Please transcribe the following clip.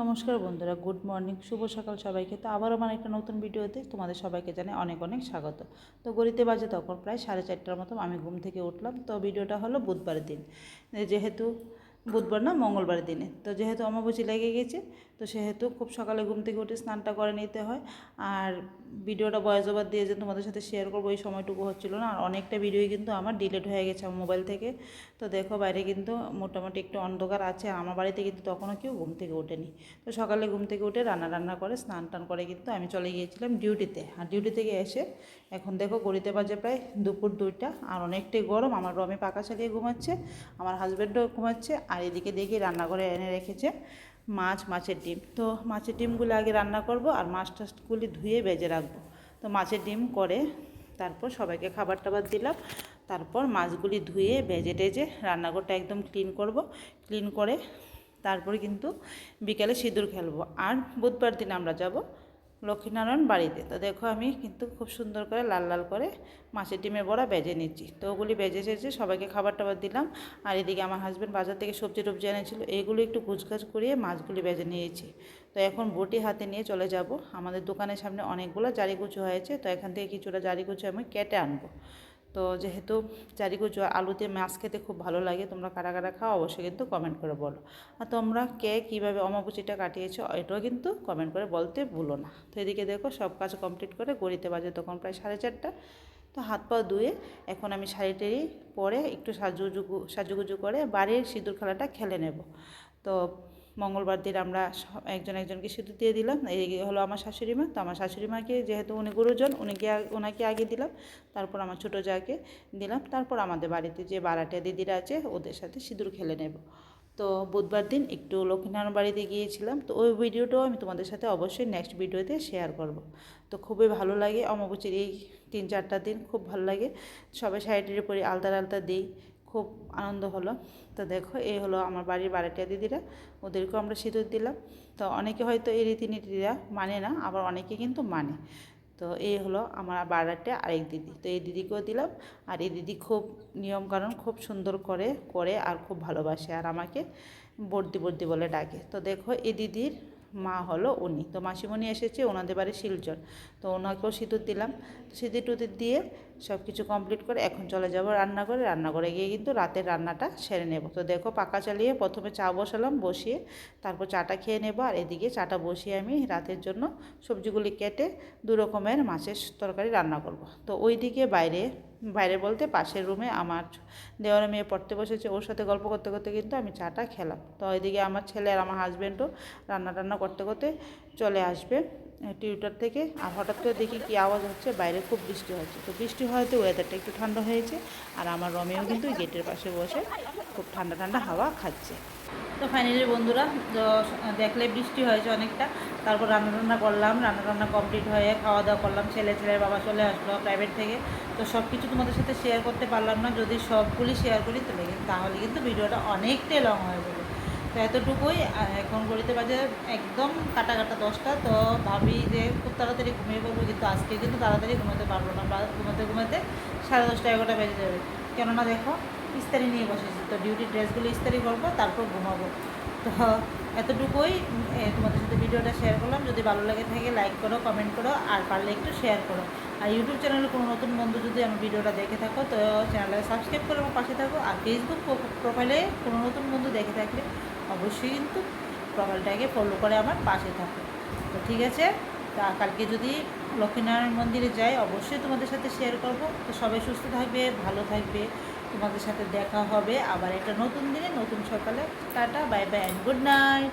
নমস্কার বন্ধুরা, good morning, শুভ সকাল সবাইকে। তো আবারও আমার একটা নতুন ভিডিওতে তোমাদের সবাইকে জানাই অনেক অনেক স্বাগত। তো গড়িতে বাজে তখন প্রায় সাড়ে চারটার মতো আমি ঘুম থেকে উঠলাম। তো ভিডিওটা হলো বুধবার দিন। যেহেতু বুধবার না মঙ্গলবারের দিনে। তো যেহেতু অমাবস্যা লেগে গেছে, তো সেহেতু খুব সকালে ঘুম থেকে উঠে স্নানটা করে নিতে হয়। আর ভিডিওটা বয়স ওভার দিয়ে যে তোমাদের সাথে শেয়ার করব, এই সময়টুকু হচ্ছিল না। আর অনেকটা ভিডিওই কিন্তু আমার ডিলেট হয়ে গেছে আমার মোবাইল থেকে। তো দেখো বাইরে কিন্তু মোটামুটি একটু অন্ধকার আছে। আমার বাড়িতে কিন্তু তখনও কেউ ঘুম থেকে ওঠেনি। তো সকালে ঘুম থেকে উঠে রান্না রান্না করে, স্নান টান করে কিন্তু আমি চলে গিয়েছিলাম ডিউটিতে আর ডিউটি থেকে এসে এখন দেখো গড়িতে বাজে প্রায় দুপুর দুইটা। আর অনেকটাই গরম। আমার রমে পাকা চালিয়ে ঘুমাচ্ছে, আমার হাজব্যান্ডও ঘুমাচ্ছে আর এদিকে দেখি রান্নাঘরে এনে রেখেছে মাছ, মাছের ডিম। তো মাছের ডিমগুলো আগে রান্না করব আর মাছ টাছগুলি ধুয়ে বেজে রাখব। তো মাছের ডিম করে তারপর সবাইকে খাবার টাবার দিলাম। তারপর মাছগুলি ধুয়ে ভেজে টেজে রান্নাঘরটা একদম ক্লিন করব। ক্লিন করে তারপরে কিন্তু বিকালে সিঁদুর খেলব। আর বুধবার দিন আমরা যাব লক্ষ্মীনারায়ণ বাড়িতে। তো দেখো আমি কিন্তু খুব সুন্দর করে লাল লাল করে মাছের ডিমের বড়া বেজে নিচ্ছি। তো ওগুলি বেজে সেজে সবাইকে খাবার টাবার দিলাম। আর এদিকে আমার হাজব্যান্ড বাজার থেকে সবজি টবজি এনেছিল। এইগুলো একটু গুছগাছ করিয়ে মাছগুলি বেজে নিয়েছি। তো এখন বটি হাতে নিয়ে চলে যাব। আমাদের দোকানের সামনে অনেকগুলো জারিকুচু হয়েছে। তো এখান থেকে কিছুটা জারিকুচু আমি কেটে আনব। তো যেহেতু চারিকুচু আলুতে মাছ খেতে খুব ভালো লাগে, তোমরা কারা কারা খাও অবশ্যই কিন্তু কমেন্ট করে বলো। আর তোমরা কে কীভাবে অমাবুচিটা কাটিয়েছো এটাও কিন্তু কমেন্ট করে বলতে ভুলো না। তো এদিকে দেখো সব কাজ কমপ্লিট করে গড়িতে বাজে তখন প্রায় সাড়ে চারটা। তো হাত পা ধুয়ে এখন আমি শাড়ি টাড়ি পরে একটু সাজুগুজু সাজুগুজু করে বাড়ির সিঁদুর খেলাটা খেলে নেব। তো মঙ্গলবার দিন আমরা একজন একজনকে সিঁদুর দিয়ে দিলাম। এই হলো আমার শাশুড়ি মা, তো আমার শাশুড়ি মাকে যেহেতু উনি গুরুজন, উনিকে ওনাকে আগে দিলাম। তারপর আমার ছোটো যাকে দিলাম। তারপর আমাদের বাড়িতে যে বারাটিয়া দিদিরা আছে, ওদের সাথে সিঁদুর খেলে নেব। তো বুধবার দিন একটু লক্ষ্মীনারায়ণ বাড়িতে গিয়েছিলাম। তো ওই ভিডিওটাও আমি তোমাদের সাথে অবশ্যই নেক্সট ভিডিওতে শেয়ার করব। তো খুবই ভালো লাগে। অমাবস্যার এই তিন চারটা দিন খুব ভালো লাগে। সবাই শাড়িটির পরে আলতা আলতা দিই। খুব আনন্দ হলো। তো দেখো, এই হলো আমার বাড়ির বারাটিয়া দিদিরা। ওদেরকেও আমরা সিঁদুর দিলাম। তো অনেকে হয়তো এই রীতিনীতিরা মানে না, আবার অনেকে কিন্তু মানে। তো এই হলো আমার বাড়াতে আরেক দিদি। তো এই দিদিকেও দিলাম। আর এই দিদি খুব নিয়মকানুন খুব সুন্দর করে করে আর খুব ভালোবাসে আর আমাকে বর্দি বর্দি বলে ডাকে। তো দেখো, এই দিদির মা হলো উনি। তো মাসিমণি এসেছে, ওনাদের বাড়ি শিলচর। তো ওনাকেও সিঁদুর দিলাম। সিঁদুর টুদুর দিয়ে সব কিছু কমপ্লিট করে এখন চলে যাব রান্নাঘরে। রান্নাঘরে গিয়ে কিন্তু রাতের রান্নাটা সেরে নেব। তো দেখো পাকা চালিয়ে প্রথমে চা বসালাম, বসিয়ে তারপর চাটা খেয়ে নেব। আর এদিকে চাটা বসিয়ে আমি রাতের জন্য সবজিগুলি কেটে দু রকমের মাছের তরকারি রান্না করব। তো ওইদিকে বাইরে বাইরে বলতে পাশের রুমে আমার দেওয়ার মেয়ে পড়তে বসেছে, ওর সাথে গল্প করতে করতে কিন্তু আমি চাটা খেলাম। তো ওইদিকে আমার ছেলে আর আমার হাজব্যান্ডও রান্না টান্না করতে করতে চলে আসবে। টিউটার থেকে, আর হঠাৎ করে দেখি কি আওয়াজ হচ্ছে, বাইরে খুব বৃষ্টি হচ্ছে। তো বৃষ্টি হওয়াতে ওয়েদারটা একটু ঠান্ডা হয়েছে, আর আমার রমেও কিন্তু গেটের পাশে বসে খুব ঠান্ডা ঠান্ডা হাওয়া খাচ্ছে। তো ফাইনালি বন্ধুরা দেখলে বৃষ্টি হয়েছে অনেকটা। তারপর রান্না টান্না করলাম, রান্না টান্না কমপ্লিট হয়ে খাওয়া দাওয়া করলাম, ছেলে ছেলের বাবা চলে আসলো প্রাইভেট থেকে। তো সব কিছু তোমাদের সাথে শেয়ার করতে পারলাম না, যদি সবগুলি শেয়ার করি, তাহলে তাহলে কিন্তু ভিডিওটা অনেকটাই লং হয়ে যাবে। তো এতটুকুই এখন গড়িতে বাজে একদম কাটা কাটা দশটা, তো ভাবি যে খুব তাড়াতাড়ি ঘুমিয়ে পড়ব, কিন্তু আজকে কিন্তু তাড়াতাড়ি ঘুমাতে পারব না ঘুমাতে ঘুমাতে সাড়ে দশটা এগারোটা বেজে যাবে। কেননা দেখো, ইস্তারি নিয়ে বসেছি, তো ডিউটি ড্রেসগুলো ইস্তারি করব, তারপর ঘুমাবো। তো এতটুকুই তোমাদের সাথে ভিডিওটা শেয়ার করলাম। যদি ভালো লাগে থাকে লাইক করো কমেন্ট করো, আর পারলে একটু শেয়ার করো। আর ইউটিউব চ্যানেলে কোনো নতুন বন্ধু যদি আমার ভিডিওটা দেখে থাকো, তো চ্যানেলটাকে সাবস্ক্রাইব করে আমার পাশে থাকো। আর ফেসবুক প্রোফাইলে কোনো নতুন বন্ধু দেখে থাকলে অবশ্যই কিন্তু প্রোফাইলটাকে ফলো করে আমার পাশে থাকো। তো ঠিক আছে, তা কালকে যদি লক্ষ্মীনারায়ণ মন্দিরে যাই, অবশ্যই তোমাদের সাথে শেয়ার করব। তো সবাই সুস্থ থাকবে, ভালো থাকবে। তোমাদের সাথে দেখা হবে। আবার একটা নতুন দিনে, নতুন সকালে। Tata bye bye and good night